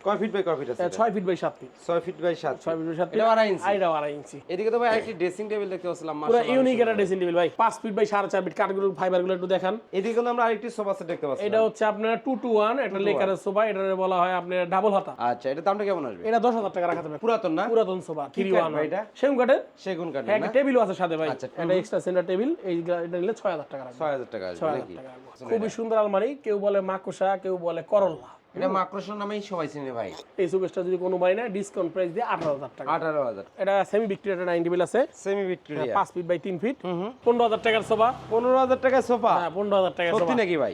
কয় feet by কয় feet আছে আহ, ছয় ফিট বাই সাত ফিট ছয় ফিট বাই সাত ছয় ফিট বাই সাত ফিট এটা আড়াই ইঞ্চি আড়াই আড়াই ইঞ্চি এদিকে তো ভাই আরেকটি ড্রেসিং টেবিল দেখতে পাচ্ছিলাম পুরো ইউনিক একটা ড্রেসিং টেবিল ভাই। পাঁচ ফিট বাই সাড়ে চার ফিট কাঠগুলো ফাইবারগুলো একটু দেখান। এদিকে কিন্তু আমরা আরেকটি সোফা সেট দেখতে পাচ্ছি এটা হচ্ছে আপনার টু টু ওয়ান একটা লেকারের সোফা এটা বলা হয় আপনার ডাবল হাতা। আচ্ছা এটা দামটা কেমন আসবে? এটা দশ হাজার টাকা রাখা যাবে। পুরাতন না? পুরাতন সোফা থ্রি কাঠ ওয়ান ভাই এটা? সেগুন কাঠের? সেগুন কাঠ হ্যাঁ, টেবিলও আছে সাথে ভাই। আচ্ছা, একটা এক্সট্রা সেন্টার টেবিল এই এটা নিলে ছয় হাজার টাকা রাখবে। ছয় হাজার টাকা আসবে খুবই সুন্দর আলমারি কেউ বলে মাকুসা কেউ বলে করল্লা। এটা মাক্রোশন নামেই সবাই চিনে ভাই। এই সুকেশটা যদি কোনো বাই না ডিসকাউন্ট প্রাইস দিয়ে আঠারো হাজার টাকা। আঠারো হাজার। এটা সেমি আছে। সেমি ভিক্টোরিয়া পাঁচ ফিট বাই তিন ফিট পনেরো হাজার টাকার সোফা। পনেরো হাজার টাকা সোফা? হ্যাঁ পনেরো হাজার টাকার সত্যি নাকি ভাই?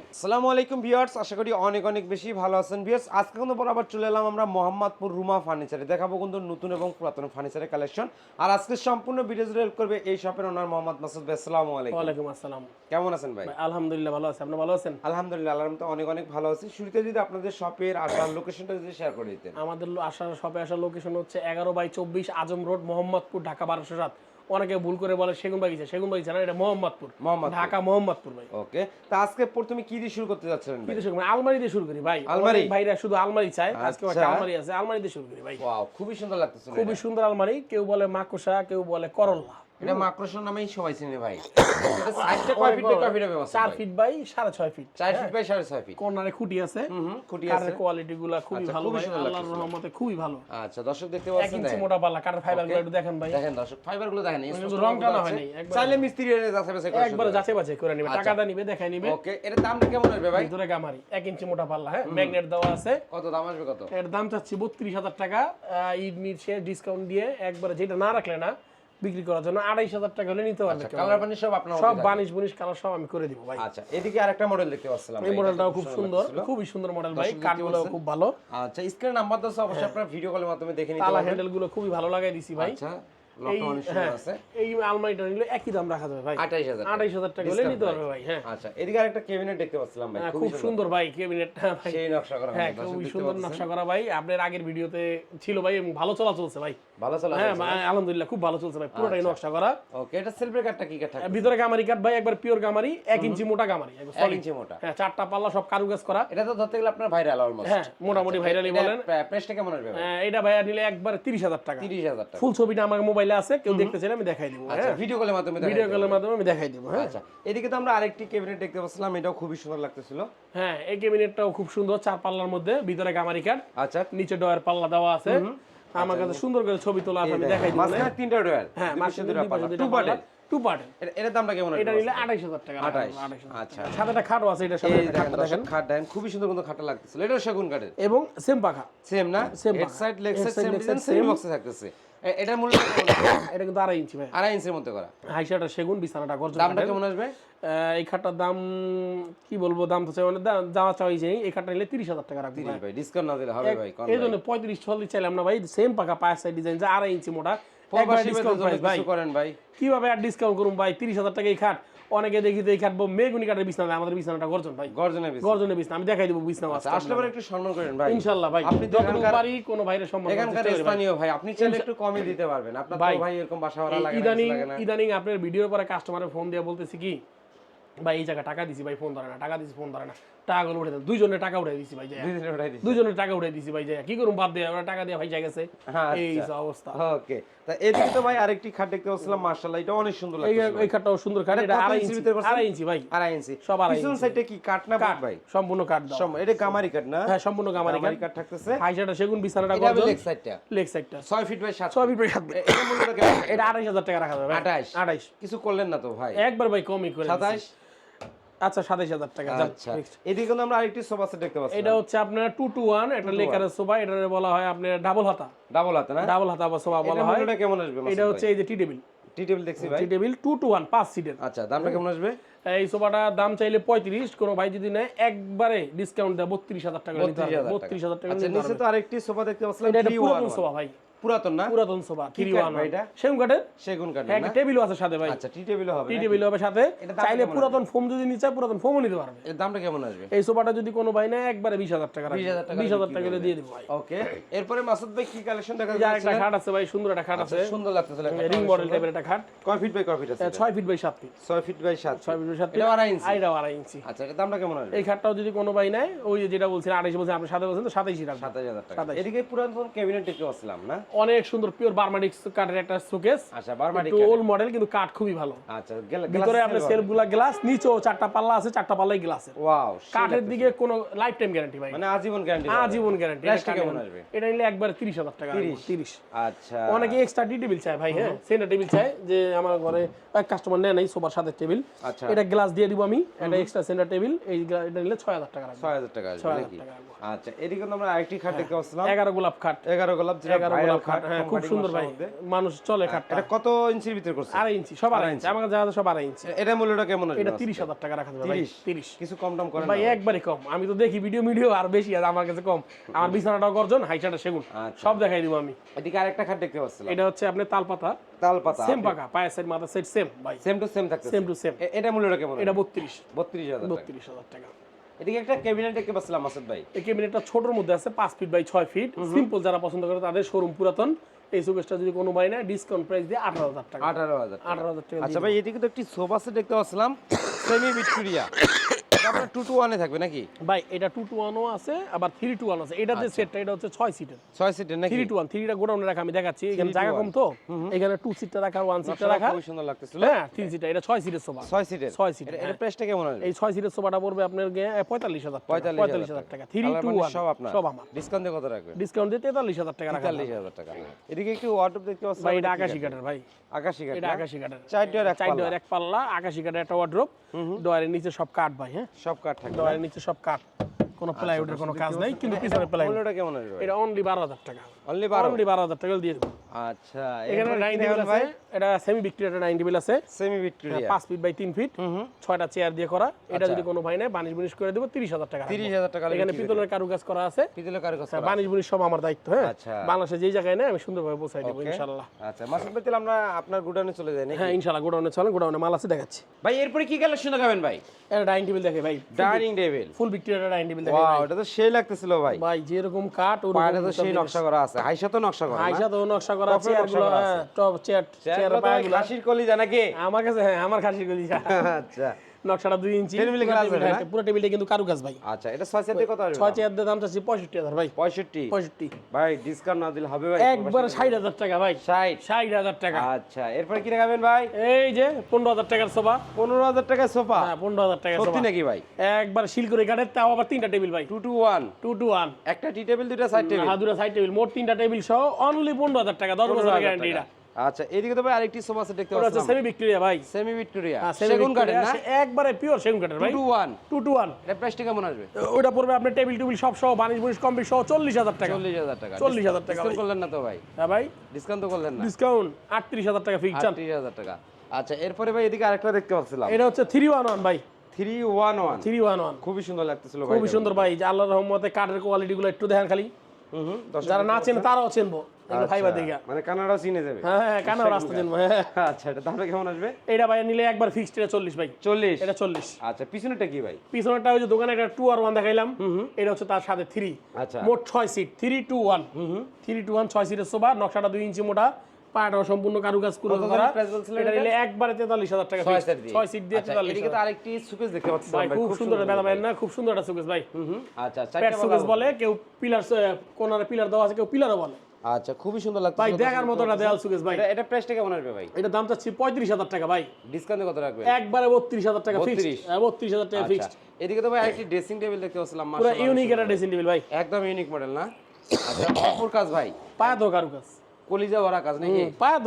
আলাইকুম ভিউয়ার্স আশা করি অনেক অনেক বেশি ভালো আছেন ভিউয়ার্স আজকে কিন্তু বরাবর চলে এলাম আমরা মোহাম্মদপুর রুমা ফার্নিচারে দেখাবো কিন্তু নতুন এবং পুরাতন ফার্নিচারের কালেকশন আর আজকে সম্পূর্ণ ভিডিও জুড়ে হেল্প করবে এই শপের ওনার মোহাম্মদ মাসুদ ভাই। আসসালামু আলাইকুম। ওয়ালাইকুম আসসালাম। কেমন আছেন ভাই? ভাই, আলহামদুলিল্লাহ ভালো আছে। আপনি ভালো আছেন? আলহামদুলিল্লাহ রহমতে অনেক অনেক ভালো আছি। শুরুতে যদি আপনাদের শপের আসার লোকেশনটা যদি শেয়ার করে দিতেন। আমাদের আসার শপে আসার লোকেশন হচ্ছে এগারো বাই চব্বিশ আজম রোড মোহাম্মদপুর ঢাকা বারোশো সাত। অনেকে ভুল করে বলে সেগুন বাগিচা সেগুন বাগিচা না এটা মোহাম্মদপুর। ঢাকা মোহাম্মদপুর ভাই। ওকে তা আজকে প্রথমে কি দিয়ে শুরু করতে যাচ্ছিলেন ভাই? কিন্তু সেরকম আলমারি দিয়ে শুরু করি ভাই। আলমারি? ভাইরা শুধু আলমারি চায়। আজকে একটা আচ্ছা। আলমারি আছে। আলমারি দিয়ে শুরু করি ভাই। ওয়াও খুবই সুন্দর লাগতেছে খুবই সুন্দর আলমারি। কেউ বলে মাকুসা কেউ বলে করল্লা। এটা মাক্রোশন নামেই সবাই চিনে ভাই। সাইজটা কয় ফিট কয় ফিট হবে চার ফিট বাই সাড়ে ছয় ফিট চার ফিট বাই সাড়ে ছয় ফিট কর্নারে খুঁটি আছে। হুম খুঁটি আছে। খুবই আচ্ছা, ভালো ভাই। আল্লাহর রহমতে খুবই ভালো। আচ্ছা দর্শক দেখতে পাচ্ছেন ইঞ্চি মোটা পাল্লা একটু দেখেন ভাই। দেখেন দর্শক দেখেন রং টানা হয় একবার- চাইলে মিস্ত্রি এনে যাচাই বাছাই করে একবার যাচাই বাছাই করে নিবে আচ্ছা। টাকাটা নিবে দেখাই নিবে। ওকে এর দামটা কেমন আসবে ভাই? ভিতরে গামারি এক ইঞ্চি মোটা পাল্লা হ্যাঁ ম্যাগনেট দেওয়া আছে। কত দাম আসবে কত? এর দাম চাচ্ছি বত্রিশ হাজার টাকা। আহ, ঈদ ডিসকাউন্ট দিয়ে একবারে যেটা না রাখলে না বিক্রি করার জন্য আড়াইশ হাজার টাকা হলে নিতে পারবে কালার পানি সব আপনার সব বানিশ বুনিশ কালার সব আমি করে দিব ভাই। আচ্ছা এদিকে আরেকটা মডেল দেখতে পাচ্ছিলাম এই মডেলটাও খুব সুন্দর। খুবই সুন্দর মডেল ভাই কাটগুলো কাঠগুলো খুব ভালো। আচ্ছা স্ক্রিন নাম্বার তো অবশ্যই আপনারা ভিডিও কলের মাধ্যমে দেখে নিতে তালা পারবেন। হ্যান্ডেলগুলো খুবই ভালো লাগাই দিছি ভাই। আচ্ছা। এই লকটা অনেক সুন্দর আছে। এই আলমারিটা নিলে একই দাম রাখা যাবে ভাই। 28000 আড়াইশ হাজার টাকা হলে নিতে পারবে ভাই হ্যাঁ। আচ্ছা এদিকে আরেকটা ক্যাবিনেট দেখতে পাচ্ছিলাম ভাই খুব সুন্দর। ভাই ক্যাবিনেট ভাই। সেই নকশা করা হ্যাঁ দর্শক সুন্দর নকশা করা ভাই আপনার আগের ভিডিওতে ছিল ভাই ভালো চলা চলছে ভাই। ভালো চলা হ্যাঁ আলহামদুলিল্লাহ খুব ভালো চলছে ভাই পুরোটাই আচ্ছা। নকশা করা। ওকে এটা সেলফ ব্রেকারটা কি কাটা ভিতরে গামারি কাঠ ভাই একবার পিওর গামারি এক ইঞ্চি মোটা গামারি ইঞ্চি মোটা। হ্যাঁ চারটা পাল্লা সব কারুকাজ করা। এটা তো ধরতে গেলে আপনার ভাইরাল অলমোস্ট হ্যাঁ মোটামুটি ভাইরালি বলেন। প্রাইসটা কেমন আসবে হ্যাঁ, এটা ভাইয়া নিলে একবার তিরিশ হাজার টাকা। 30000 টাকা। ফুল ছবিটা আমার মোবাইলে আছে কেউ দেখতে চাইলে আমি দেখাই দিব আচ্ছা হ্যাঁ? ভিডিও কলের মাধ্যমে ভিডিও কলের মাধ্যমে আমি দেখাই দিব হ্যাঁ? আচ্ছা এদিকে তো আমরা আরেকটি ক্যাবিনেট দেখতে পাচ্ছিলাম এটাও খুবই সুন্দর লাগতেছিল। হ্যাঁ এই ক্যাবিনেটটাও খুব সুন্দর চার পাল্লার মধ্যে ভিতরে গামারি কাঠ আচ্ছা। নিচে ডয়ার পাল্লা দেওয়া আছে। আমার কাছে সুন্দর করে ছবি তোলা আছে আমি দেখাই দিব মাঝখানে তিনটা ডয়ার হ্যাঁ মাসে দুই পাশে দুইটা টু পাল্লা টু পার্টের এর দামটা কেমন এটা নিলে আড়াইশ হাজার টাকা 28 আচ্ছা। সাথে একটা খাটও আছে এটা সাথে দেখেন খাটটা দেখেন। খাট দেখেন খুবই সুন্দর কিন্তু খাটটা লাগতেছিল। এটা সেগুন কাঠের। এবং সেম পাখা। সেম না? Head side leg side same design same বক্সে থাকতেছে। এটার মূল্য এটা কিন্তু আড়াই ইঞ্চি ভাই। আড়াই ইঞ্চির মধ্যে করা। হাইসাটা সেগুন বিছানাটা গর্জন দামটা। কেমন আসবে? এই খাটটার দাম কি বলব দাম তো চাই মানে যাওয়া চাই। যে এই খাটটা নিলে তিরিশ হাজার টাকা রাখব ভাই। ডিসকাউন্ট না দিলে হবে ভাই এই জন্য পঁয়ত্রিশ চল্লিশ চাইলাম না ভাই। সেম পাকা পায়ের সাইড ডিজাইন যা আড়াই ইঞ্চি মোটা। কীভাবে আর ডিসকাউন্ট করুন ভাই? তিরিশ হাজার টাকা এই খাট। অনেকে দেখি তো এই খাট মেগুনি কাঠের বিছানা আমাদের বিছানাটা গর্জন ভাই। গর্জনের বেশি গর্জনের বিছানা আমি দেখাই দেবো বিছানা আচ্ছা আসলে পরে একটু সম্মান করেন ভাই। ইনশাল্লাহ ভাই। আপনি তো পারি কোনো ভাইয়ের সম্মান এখানকার। স্থানীয় ভাই। আপনি চাইলে একটু কমই দিতে পারবেন। আপনার তো ভাই, ভাই এরকম বাসা ভাড়া লাগে ইদানিং ইদানিং আপনার ভিডিওর পরে কাস্টমারের ফোন দিয়ে বলতেছি কি ভাই এই জায়গা টাকা দিছি ভাই ফোন ধরে না টাকা দিছি ফোন ধরে না। টাকাগুলো উঠে দুইজনের টাকা উঠে দিছি ভাই উঠাই দুইজনের টাকা উঠে দিছি ভাই কি করুন বাদ দিয়ে ওরা টাকা দিয়ে ভাই যাই গেছে হ্যাঁ, এই আচ্ছা। অবস্থা ওকে তা এদিকে তো ভাই আরেকটি খাট দেখতে পাচ্ছিলাম মার্শাল্লাহ এটা অনেক সুন্দর লাগছে এই খাটটাও সুন্দর খাট এটা আড়াই ইঞ্চি আড়াই ইঞ্চি ভাই আড়াই ইঞ্চি সব আড়াই পিছন সাইডে কি কাঠ না কাঠ ভাই সম্পূর্ণ কাঠ দাও এটা গামারি কাঠ না হ্যাঁ সম্পূর্ণ গামারি কাঠ গামারি থাকতেছে হাইসাটা সেগুন বিছানাটা গর্জন লেগ সাইডটা লেগ সাইডটা 6 ফিট বাই 7 সবই প্রায় সাত এটা মূল্যটা এটা আড়াইশ হাজার টাকা রাখা যাবে ভাই। 28 আড়াইশ কিছু করলেন না তো ভাই একবার ভাই কমই করে দিছি। 27 আচ্ছা সাতাইশ হাজার টাকা আচ্ছা। এদিকে আমরা আরেকটি সোফা সেট দেখতে পাচ্ছি। এটা হচ্ছে আপনার টু টু ওয়ান একটা লেকারের সোফা এটা বলা হয় আপনার ডাবল হাতা। ডাবল হাতে না? ডাবল হাতা বা সোফা বলা হয়। মূল্যটা কেমন আসবে এটা হচ্ছে এই যে টি টেবিল। টি টেবিল দেখছি ভাই। T table two two one পাঁচ সিটের আচ্ছা দামটা কেমন আসবে? এই সোফাটা দাম চাইলে পঁয়ত্রিশ কোনো ভাই যদি নেয় একবারে ডিসকাউন্ট দেয় বত্রিশ হাজার টাকা বত্রিশ হাজার টাকা। আচ্ছা নিচে তো আরেকটি সোফা দেখতে পাচ্ছিলাম এটা একটা 3 পুরাতন সোফা ভাই। পুরাতন না? পুরাতন সোফা থ্রি কাঠ ওয়ান এটা? সেগুন কাঠের সেগুন কাঠের হ্যাঁ একটা টেবিলও আছে সাথে ভাই। আচ্ছা টি টেবিলও হবে টি নাকি? টেবিল হবে সাথে। চাইলে পুরাতন ফোম যদি নিতে চায় পুরাতন ফোমও নিতে পারবে। এর দামটা কেমন আসবে? এই সোফাটা যদি কোনো ভাই নেয় একবারে বিশ হাজার টাকা 20,000 টাকা বিশ হাজার বিক্রি টাকা দিয়ে দিব ভাই। ওকে এরপরে মাসুদ ভাই কি কালেকশন দেখা যাচ্ছে খাট আছে ভাই সুন্দর একটা খাট আছে। সুন্দর লাগতেছে রিং মডেল টাইপের একটা খাট। কয় ফিট বাই কয় ফিট আছে এ, ছয় ফিট বাই সাত ফিট 6 ফিট বাই 7 ছয় ফিট বাই সাত ফিট এটা আড়াই ইঞ্চি আইডাও আড়াই ইঞ্চি আচ্ছা এটা দামটা কেমন আসবে? এই খাটটাও যদি কোনো ভাই নেয় ওই যেটা বলছেন আড়াইশো বলছেন আপনি সাথে বলছেন তো সাতাইশি রাখবেন। 27000 টাকা। এদিকে পুরাতন ক্যাবিনেট দেখতে আসলাম না? অনেক সুন্দর পিওর বার্মাটিক্স কাঠের একটা শোকেস আচ্ছা বারমাটি একটু ওল্ড মডেল কিন্তু কাঠ খুবই ভালো। আচ্ছা ভিতরে silver। সেলফগুলা গ্লাস নিচেও চারটা পাল্লা আছে চারটা পাল্লাই গ্লাসের ওয়াও কাঠের দিকে কোনো লাইফ টাইম গ্যারান্টি ভাই। মানে আজীবন গ্যারান্টি আজীবন গ্যারান্টি Price টা কেমন আসবে? এটা নিলে একবার তিরিশ হাজার টাকা 30? তিরিশ। আচ্ছা। অনেকে এক্সট্রা টেবিল চায় ভাই হ্যাঁ? সেন্টার টেবিল চায় যে আমার ঘরে এক কাস্টমার নেয় নাই সোফার সাথে টেবিল। আচ্ছা। এটা গ্লাস দিয়ে দিব আমি এটা এক্সট্রা সেন্টার টেবিল এই এটা নিলে ছয় হাজার টাকা রাখব 6000 টাকা আসবে 6000 নাকি? টাকা রাখব। আচ্ছা এদিকে তো আমরা আরেকটি খাট দেখতে আসলাম এগারো গোলাপ খাট 11 গোলাপ যেটা হ্যাঁ খুব সুন্দর ভাই। মানুষ চলে খাটটা। এটা কত ইঞ্চির ভিতর করছে? আড়াই ইঞ্চি সব আড়াই ইঞ্চি। আমার কাছে সব আড়াই ইঞ্চি। এটা মূল্যটা কেমন এটা তিরিশ হাজার টাকা রাখা যাবে ভাই 30? তিরিশ। কিছু কম দাম করেন ভাই না? একবারই কম। আমি তো দেখি ভিডিও ভিডিও আর বেশি আছে আমার কাছে কম। আমার বিছানাটাও গর্জন হাইটাটা সেগুন। আচ্ছা। সব দেখাই দিব আমি। এদিকে আরেকটা খাট দেখতে পাচ্ছিলাম। এটা হচ্ছে আপনার তালপাতা। তাল পাতা সেম পাকা পায়ের সাইড মাথা সাইড সেম ভাই। সেম টু সেম থাকছে সেম টু সেম এটা মূল্যটা কেমন এটা বত্রিশ। 32000 টাকা। বত্রিশ হাজার টাকা। এদিকে একটা ক্যাবিনেট দেখতে পাচ্ছিলাম মাসুদ ভাই। এই ক্যাবিনেটটা ছোটর মধ্যে আছে পাঁচ ফিট বাই ছয় ফিট সিম্পল যারা পছন্দ করে তাদের শোরুম পুরাতন। এই সুকেশটা যদি কোনো ভাই না ডিসকাউন্ট প্রাইস দিয়ে আঠারো হাজার টাকা। 18000 টাকা। আঠারো হাজার টাকা আচ্ছা ভাই এদিকে তো একটি সোফা সেট দেখতে পাচ্ছিলাম সেমি ভিক্টোরিয়া আপনার 2 টু 1 এ থাকবে নাকি? ভাই এটা টু টু ওয়ানও আছে আবার থ্রি টু ওয়ান আছে। এটা যে সেটটা এটা হচ্ছে ছয় সিটের 6 সিটের নাকি? থ্রি টু ওয়ান থ্রিটা গোডাউনে রাখা আমি দেখাচ্ছি। এখানে জায়গা কম তো। এখানে টু সিটটা রাখা ওয়ান সিটটা রাখা। খুবই সুন্দর লাগতেছিল। হ্যাঁ থ্রি সিটটা এটা ছয় সিটের সোফা। 6 সিটের ছয় সিটের, এটা- এটা হ্যাঁ। প্রাইসটা কেমন আসবে এই ছয় সিটের সোফাটা পড়বে আপনার পঁয়তাল্লিশ হাজার টাকা। 45000 পঁয়তাল্লিশ হাজার টাকা। থ্রি টু ওয়ান সব আপনার। সব আমার। ডিসকাউন্ট দিয়ে কত রাখবেন? ডিসকাউন্ট দিয়ে তেতাল্লিশ হাজার টাকা রাখা। 45000 টাকা। এদিকে একটু ওয়ার্ডরোব দেখতে ভাই এটা আকাশি কাঠের ভাই। আকাশি কাঠ এটা? আকাশি কাঠের। চার ডয়ার এক পাল্লা। আকাশি কাঠের একটা ওয়ার্ড্রোপ ডয়ারের নিচে সব কাঠ ভাই হ্যাঁ। সব কাঠ থাকবে ডয়ারের নিচে সব কাঠ। কোনো প্লাইউডের কোনো কাজ নাই কিন্তু পিছনে প্লাইউড মূল্যটা কেমন আসবে? এটা অনলি বারো হাজার টাকা। অনলি 12 অনলি বারো হাজার টাকা দিয়ে দেবো। আচ্ছা এখানে নাইন টেবিল আছে এটা সেমি ভিক্টোরিয়া নাইন টেবিল আছে। সেমি ভিক্টোরিয়া পাঁচ ফিট বাই তিন ফিট ছয়টা চেয়ার দিয়ে করা। এটা যদি কোনো ভাই নেয় বানিশ বুনিশ করে দেবো তিরিশ টাকা 30000 টাকা এখানে পিতলের কারুকাজ করা আছে। পিতলের কারুকাজ করা। বানিশ বুনিশ সব আমার দায়িত্ব হ্যাঁ। আচ্ছা। বাংলাদেশে যেই জায়গায় নেয় আমি সুন্দরভাবে পৌঁছাই দেবো Okay? আচ্ছা মাসুদ ভাই তাহলে আমরা আপনার গুডাউনে চলে যাই হ্যাঁ ইনশাল্লাহ গোডাউনে চলেন গোডাউনে মাল আছে দেখাচ্ছি। ভাই এরপরে কি কালেকশন দেখাবেন ভাই? এটা ডাইনিং টেবিল দেখে ভাই। Dining table full Victoria dining table দেখে এটা তো সেই লাগতেছিল ভাই। ভাই যেরকম কাঠ ওরকম সেই নকশা করা আছে। হাইসা তো নকশা করা? তো নকশা করা টপের চেয়ারগুলো টপ চেয়ার চেয়ার চেয়ারগুলো তো ভাই পায়াগুলো খাসির কলিজা নাকি? আমার কাছে হ্যাঁ আমার খাসির গলি আচ্ছা। নকশাটা দুই ইঞ্চি পুরো? হ্যাঁ, টেবিলটা কিন্তু কারুকাজ ভাই। আচ্ছা এটা ছয় সেটে কত আসবে ছয় চেয়ার দামটা ছিল পঁয়ষট্টি হাজার ভাই। পঁয়ষট্টি? পঁয়ষট্টি। ভাই ডিসকাউন্ট না দিলে হবে ভাই একবার ষাট হাজার টাকা ভাই। ষাট? ষাট হাজার টাকা। আচ্ছা এরপরে কি দেখাবেন ভাই? এই যে পনেরো হাজার টাকার সোফা। পনেরো হাজার টাকা সোফা? হ্যাঁ পনেরো হাজার টাকার সত্যি নাকি ভাই? একবার শিলকুড়ি কাঠের তাও আবার তিনটা টেবিল ভাই। Two two one two two one একটা টি টেবিল দুইটা সাইড টেবিল? হাদুরা সাইড টেবিল মোট তিনটা টেবিল সহ অনলি পনেরো হাজার টাকা দশ বছরের গ্যারান্টি এটা। আচ্ছা এদিকে তো ভাই আরেকটি সোফা সেট দেখতে পাচ্ছি সেমি ভিক্টোরিয়া ভাই। সেমি ভিক্টোরিয়া সেগুন কাঠের না? একবারে পিওর সেগুন কাঠের ভাই। টু এটা প্রাইসটা কেমন আসবে? ওটা পড়বে আপনার টেবিল টেবিল সব সহ বানিশ বুনিশ কমপ্লিট সহ চল্লিশ হাজার টাকা। চল্লিশ হাজার টাকা। 40,000 টাকা ডিসকাউন্ট করলেন না তো ভাই? হ্যাঁ ভাই। ডিসকাউন্ট তো করলেন না। ডিসকাউন্ট আটত্রিশ হাজার টাকা ফিক্স চান আটত্রিশ হাজার টাকা। আচ্ছা এরপরে ভাই এদিকে আরেকটা দেখতে পাচ্ছিলাম। এটা হচ্ছে থ্রি ওয়ান ওয়ান ভাই। Three one one three one one খুবই সুন্দর লাগতেছিল ভাই খুবই সুন্দর ভাই। আল্লাহর রহমতে কাঠের কোয়ালিটি গুলো একটু দেখেন খালি। যারা না চেনে তারাও চিনবো। ফাইবার আচ্ছা, দেখা মানে কানাডাও চিনে যাবে। হ্যাঁ হ্যাঁ রাস্তা চিনবো হ্যাঁ। আচ্ছা এটা দামটা কেমন আসবে? এটা ভাই নিলে একবার ফিক্সড এটা চল্লিশ ভাই। চল্লিশ? এটা চল্লিশ। আচ্ছা পিছনেটা কি ভাই? পিছনেরটা ওই যে দোকানে একটা টু আর ওয়ান দেখাইলাম। এটা হচ্ছে তার সাথে থ্রি আচ্ছা। মোট ছয় seat three two one three two one ছয় সিটের সোফা নকশাটা দুই ইঞ্চি মোটা। পায়াটাও সম্পূর্ণ কারুকাজ করে। করা এটা এটা? নিলে একবারে তেতাল্লিশ হাজার টাকা। সেট দিয়ে। আচ্ছা, তেতাল্লিশ এদিকে তো আরেকটি সুকেস দেখতে পাচ্ছি। ভাই খুব সুন্দর বেদা ভাই না খুব সুন্দর একটা সুকেস ভাই। আচ্ছা চারটা সুকেস বলে কেউ পিলার কোনারে পিলার দেওয়া আছে কেউ পিলারও বলে। আচ্ছা খুবই সুন্দর লাগছে ভাই দেখার মতো একটা দেয়াল সুকেস ভাই। এটা প্রাইসটা কেমন আসবে ভাই? এটা দাম চাচ্ছি পঁয়ত্রিশ হাজার টাকা ভাই। ডিসকাউন্টে কত রাখবেন? একবারে বত্রিশ হাজার টাকা ফিক্সড 32 বত্রিশ হাজার টাকা আচ্ছা। ফিক্সড এদিকে তো ভাই আরেকটি ড্রেসিং টেবিল দেখতে পাচ্ছিলাম পুরো ইউনিক একটা ড্রেসিং টেবিল ভাই। একদম ইউনিক মডেল না? আচ্ছা পুরো কাজ ভাই। পায়া তো কারুকাজ কলিজা ভরা কাজ নাকি? পায়া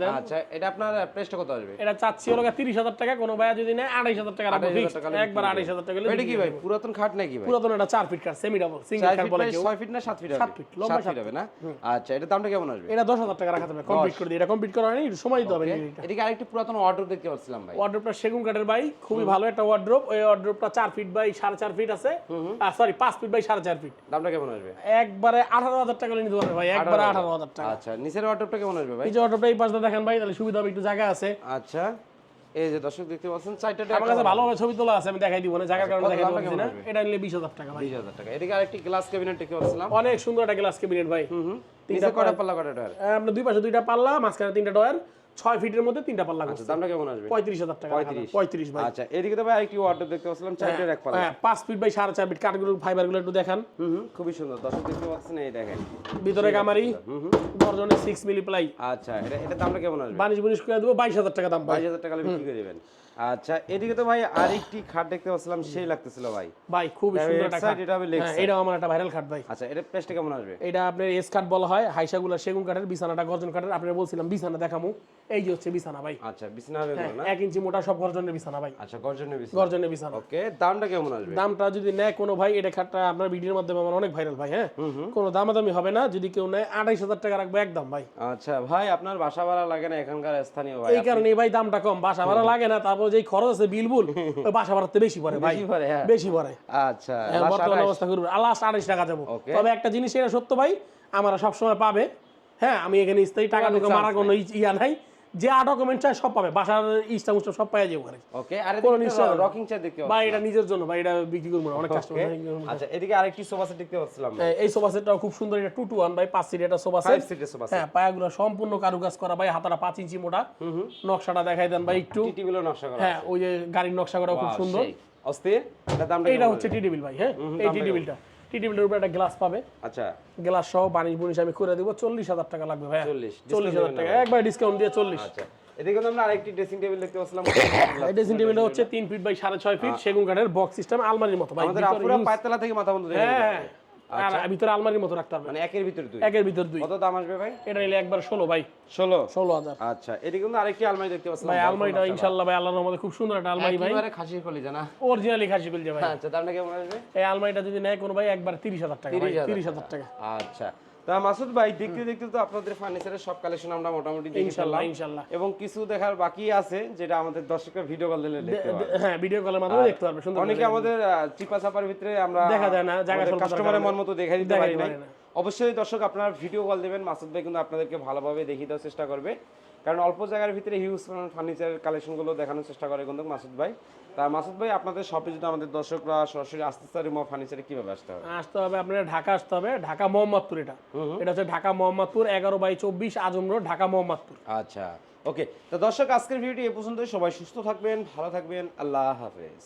দেন আচ্ছা এটা আপনার প্রাইসটা কত আসবে? এটা চাচ্ছি হলো তিরিশ হাজার টাকা কোনো ভাইয়া যদি নেয় আড়াইশ হাজার টাকা রাখব 28,000 একবার টাকা এটা কি ভাই পুরাতন খাট নাকি ভাই? পুরাতন এটা ফিট কার সেমি ডাবল সিঙ্গেল ফিট বলে ফিট না ফিট ফিট, লম্বা ফিট হবে না? আচ্ছা এটা দামটা কেমন আসবে? এটা দশ হাজার টাকা রাখা যাবে কমপ্লিট করে দিই। এটা কমপ্লিট করা হয়নি সময় দিতে হবে এদিকে আরেকটি পুরাতন অর্ডার দেখতে পাচ্ছিলাম ভাই। ওয়ার্ড্রোপটা সেগুন কাঠের বাই খুবই ভালো একটা ওয়ার্ড্রোপ ওই ওয়ার্ড্রোপটা চার ফিট বাই সাড়ে চার ফিট আছে। সরি পাঁচ ফিট বাই সাড়ে চার ফিট। দামটা কেমন আসবে? একবারে আঠারো হাজার টাকা হলে নিতে পারবে ভাই একবারে আঠারো হাজার টাকা। আচ্ছা নিচের অর্ডারটা কেমন আসবে ভাই? এই যে ওয়ার্ড্রোপটা এই পাশটা দেখেন ভাই তাহলে সুবিধা হবে একটু জায়গা আছে। আচ্ছা এই যে দর্শক দেখতে পাচ্ছেন চারটা আমার কাছে ভালোভাবে ছবি তোলা আছে আমি দেখাই দিব না জায়গার কারণে দেখাই দিব না। এটা নিলে বিশ হাজার টাকা ভাই। বিশ হাজার টাকা। এদিকে আরেকটি গ্লাস ক্যাবিনেট দেখতে পাচ্ছিলাম? অনেক সুন্দর একটা গ্লাস ক্যাবিনেট ভাই। হুম হুম। তিনটা কয়টা পাল্লা কয়টা ডয়ার আমরা দুই পাশে দুইটা পাল্লা মাঝখানে তিনটা ডয়ার ছয় ফিটের মধ্যে তিনটা পাল্লা আছে করছে। দামটা কেমন আসবে? পঁয়ত্রিশ হাজার টাকা। পঁয়ত্রিশ। পঁয়ত্রিশ ভাই। আচ্ছা এদিকে তো ভাই আরেকটি অর্ডার দেখতে পাচ্ছিলাম চারটের এক পাল্লা। হ্যাঁ পাঁচ ফিট বাই সাড়ে চার ফিট। কাঠগুলো ফাইবারগুলো একটু দেখান। হুম খুবই সুন্দর। দর্শক দেখতে পাচ্ছেন এই দেখেন। ভিতরে কামারি হুম দর্জনে সিক্স মিলি প্লাই আচ্ছা এটা এটা দামটা কেমন আসবে? বানিশ বুনিশ করে দেবো বাইশ হাজার টাকা দাম বাইশ হাজার টাকা বিক্রি করে দেবেন। আচ্ছা এদিকে তো ভাই আরেকটি খাট দেখতে পাচ্ছিলাম সেই লাগতেছিল ভাই। ভাই খুব সুন্দর একটা খাট। এটা হবে হ্যাঁ, আমার একটা ভাইরাল খাট ভাই। আচ্ছা এটা প্রাইসটা কেমন আসবে? এটা আপনার এস খাট বলা হয় হাইসাগুলা সেগুন কাঠের বিছানাটা গর্জন কাঠের। আপনার বলছিলাম বিছানা দেখামু। এই যে হচ্ছে বিছানা ভাই। আচ্ছা বিছনা হবে হ্যাঁ, না? এক ইঞ্চি মোটা সব গর্জনের বিছানা ভাই। আচ্ছা গর্জনের বিছনা। গর্জনের বিছানা। ওকে দামটা কেমন আসবে? দামটা যদি নেয় কোনো ভাই এটা খাটটা আপনার ভিডিওর মাধ্যমে আমার অনেক ভাইরাল ভাই হ্যাঁ? কোনো দামাদামি হবে না যদি কেউ নেয় আড়াইশ হাজার টাকা রাখব একদম ভাই। আচ্ছা ভাই আপনার বাসা ভাড়া লাগে না এখানকার স্থানীয় ভাই। এই কারণে ভাই দামটা কম বাসা ভাড়া লাগে না তারপর যেই খরচ আছে বিলবুল বাসা ভাড়াতে বেশি পড়ে ভাই। বেশি পড়ে, হ্যাঁ। আচ্ছা হ্যাঁ, বর্তমান অবস্থা করব লাস্ট আড়াইশ টাকা যাব। তবে একটা জিনিস এটা সত্য ভাই আমরা সবসময় পাবে। হ্যাঁ আমি এখানে স্থায়ী টাকা ঢুকে মারা কোনো ইয়া নাই। যে ডকুমেন্ট চাই সব পাবে। বাসার ইস্টা উস্টা সব পাই যাব ওখানে। ওকে আর কোনো নিশ্চয় রকিং চেয়ার দেখতে ভাই এটা নিজের জন্য ভাই এটা বিক্রি করব না। অনেক কাস্টমার আচ্ছা এদিকে আরেকটি সোফা সেট দেখতে পাচ্ছিলাম। এই সোফা সেটটাও খুব সুন্দর এটা টু টু ওয়ান ভাই পাঁচ সিট এটা সোফা সেট ফাইভ সিটের সোফা সেট হ্যাঁ পায়াগুলো সম্পূর্ণ কারুকাজ করা ভাই হাতাটা পাঁচ ইঞ্চি মোটা। নকশাটা দেখাই দেন ভাই একটু। টি টিভিলো নকশা করা হ্যাঁ ওই যে গাড়ির নকশা করা খুব সুন্দর। অস্থির? এটা দামটা কেমন হচ্ছে আসবে? টি টেবিল ভাই হ্যাঁ? এই টি টেবিলটা উপরে একটা গ্লাস পাবে। আচ্ছা। গ্লাস সহ বানিশ বুনিশ আমি করে দেবো চল্লিশ হাজার টাকা লাগবে ভাই 40 চল্লিশ হাজার টাকা একবার ডিসকাউন্ট দিয়ে চল্লিশ। আচ্ছা এদিকে আমরা আরেকটি ড্রেসিং টেবিল দেখতে পাচ্ছিলাম। এই ড্রেসিং টেবিলটা হচ্ছে তিন ফিট বাই সাড়ে ছয় ফিট সেগুন কাঠের বক্স সিস্টেম আলমারির মতো। ভাই আমাদের আপুরা পায়তলা থেকে মাথা বন্ধ হ্যাঁ। আর ভিতরে আলমারির মতো রাখতে পারবে মানে একের ভিতরে দুই? একের ভিতর দুই। কত দাম আসবে ভাই? এটা নিলে একবার ভাই। আচ্ছা কিন্তু আরেকটি আলমারি দেখতে পাচ্ছিলাম ভাই আলমারিটা ইনশাল্লাহ ভাই আল্লাহর রহমতে খুব সুন্দর একটা আলমারি ভাই। একেবারে খাসির কলি জানা। অরিজিনালি ভাই। আচ্ছা দামটা কেমন আসবে? এই আলমারিটা যদি নেয় কোনো ভাই একবার তিরিশ হাজার টাকা ভাই 30,000 তিরিশ হাজার টাকা। আচ্ছা তা মাসুদ ভাই দেখতে দেখতে তো আপনাদের ফার্নিচারের সব কালেকশন আমরা মোটামুটি দেখে ইনশাল্লাহ ইনশাল্লাহ। এবং কিছু দেখার বাকি আছে যেটা আমাদের দর্শকরা ভিডিও কল দিলে দেখতে হ্যাঁ ভিডিও কলের মাধ্যমে দেখতে পারবে সুন্দর অনেকে আমাদের চিপা চাপার ভিতরে আমরা দেখা যায় না, জায়গা কাস্টমারের মন মতো দেখাই দিতে পারি পারি না। অবশ্যই দর্শক আপনারা ভিডিও কল দেবেন। মাসুদ ভাই কিন্তু আপনাদেরকে ভালোভাবে দেখিয়ে দেওয়ার চেষ্টা করবে। কারণ অল্প জায়গার ভিতরে হিউজ ফার্নিচারের কালেকশনগুলো দেখানোর চেষ্টা করে কিন্তু মাসুদ ভাই। তা মাসুদ ভাই আপনাদের শপে যদি আমাদের দর্শকরা সরাসরি আসতে চায় মো ফার্নিচারে কীভাবে আসতে হবে? আসতে হবে আপনার ঢাকা আসতে হবে ঢাকা মোহাম্মদপুর এটা। এটা হচ্ছে ঢাকা মোহাম্মদপুর এগারো বাই চব্বিশ আজম রোড ঢাকা মোহাম্মদপুর। আচ্ছা ওকে তো দর্শক আজকের ভিডিওটি এ পর্যন্তই। সবাই সুস্থ থাকবেন ভালো থাকবেন। আল্লাহ হাফেজ।